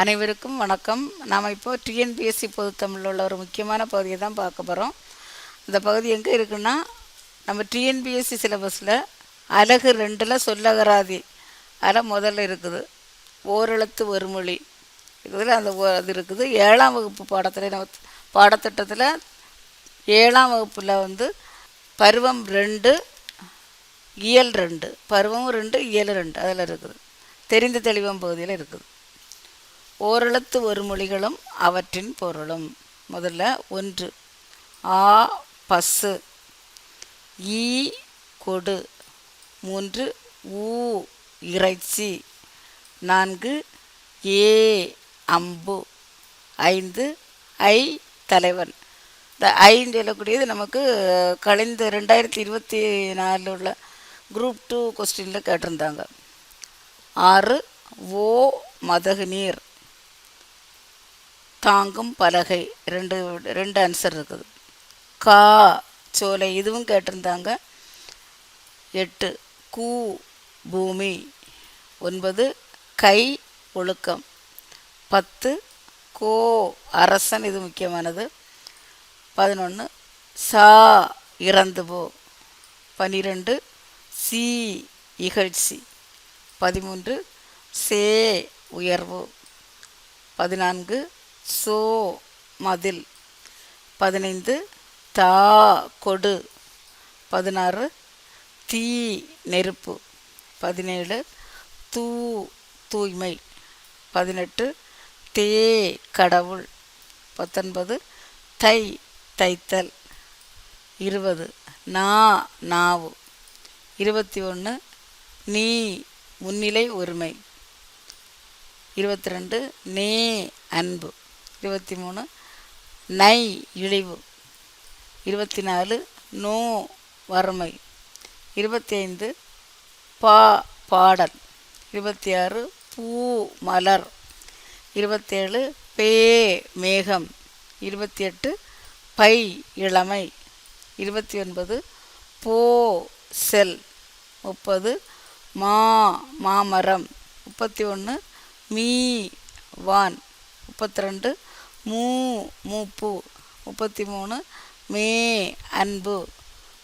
அனைவருக்கும் வணக்கம். நாம் இப்போ டிஎன்பிஎஸ்சி பொதுத்தமிழில் உள்ள ஒரு முக்கியமான பகுதியை தான் பார்க்க போகிறோம் இந்த பகுதி எங்கே இருக்குன்னா நம்ம டிஎன்பிஎஸ்சி சிலபஸில் அழகு ரெண்டில் சொல்லகராதி. அதில் முதல்ல இருக்குது. ஓரெழுத்து ஒரு மொழி இதில் அந்த ஓ அது இருக்குது. ஏழாம் வகுப்பு பாடத்தில் நம்ம பாடத்திட்டத்தில் ஏழாம் வகுப்பில் வந்து பருவம் ரெண்டு இயல் ரெண்டு. பருவம் ரெண்டு இயல் ரெண்டு. அதில் இருக்குது. தெரிந்த தெளிவம் பகுதியில் இருக்குது. ஓரெழுத்து ஒரு மொழிகளும் அவற்றின் பொருளும். முதல்ல ஒன்று. ஆ பசு. ஈ கொடு. மூன்று ஊ இறைச்சி. நான்கு ஏ அம்பு. ஐந்து ஐ தலைவன். இந்த ஐன்னு சொல்லக்கூடியது நமக்கு கழிந்த ரெண்டாயிரத்தி இருபத்தி நாலில் உள்ள குரூப் டூ கொஸ்டினில் கேட்டிருந்தாங்க. ஆறு ஓ மதகு நீர் தாங்கும் பலகை. ரெண்டு ரெண்டு ஆன்சர் இருக்குது. கா சோலை இதுவும் கேட்டிருந்தாங்க. எட்டு கூ பூமி. ஒன்பது கை ஒழுக்கம். பத்து கோ அரசன் இது முக்கியமானது. பதினொன்று சா இறந்து போ. பனிரெண்டு சி இகழ்ச்சி. பதிமூன்று சே உயர்வு. பதினான்கு சோ மதில். பதினைந்து தா கொடு. பதினாறு தீ நெருப்பு. பதினேழு தூ தூய்மை. பதினெட்டு தே கடவுள். பத்தொன்பது தை தைத்தல். இருபது நா நாவு. இருபத்தி ஒன்று நீ முன்னிலை ஒருமை. இருபத்தி ரெண்டு நே அன்பு. இருபத்தி மூணு. நை இழிவு. இருபத்தி நாலு நோ வறுமை. இருபத்தி ஐந்து பா பாடல். இருபத்தி ஆறு பூ மலர். இருபத்தேழு பே மேகம். இருபத்தி எட்டு பை இளமை. இருபத்தி ஒன்பது போ செல். முப்பது மா மாமரம். முப்பத்தி ஒன்று மீ வான். முப்பத்தி ரெண்டு மூ மூப்பு. முப்பத்தி மூணு மே அன்பு.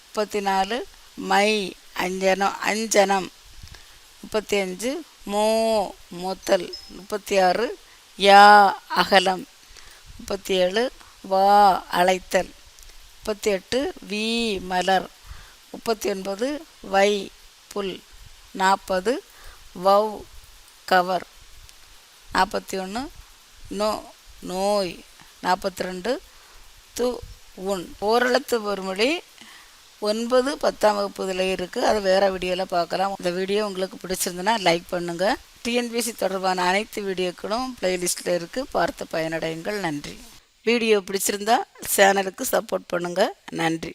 முப்பத்தி நாலு மை அஞ்சனம் அஞ்சனம். முப்பத்தி அஞ்சு மோ மூத்தல். முப்பத்தி ஆறு யா அகலம். முப்பத்தி ஏழு வா அழைத்தல். முப்பத்தி எட்டு வி மலர். முப்பத்தி ஒன்பது வை புல். நாற்பது வவ் கவர். நாற்பத்தி ஒன்று நோ நோய். நாற்பத்தி ரெண்டு து உன். ஓரெழுத்து ஒருமொழி ஒன்பது பத்தாம் வகுப்பு இதில் இருக்குது அது வேறு வீடியோவில் பார்க்கலாம் இந்த வீடியோ உங்களுக்கு பிடிச்சிருந்துன்னா லைக் பண்ணுங்கள் டிஎன்பிஎஸ்சி தொடர்பான அனைத்து வீடியோக்களும் ப்ளேலிஸ்ட்டில் இருக்குது பார்த்து பயனடையுங்கள். நன்றி. வீடியோ பிடிச்சிருந்தா சேனலுக்கு சப்போர்ட் பண்ணுங்கள் நன்றி.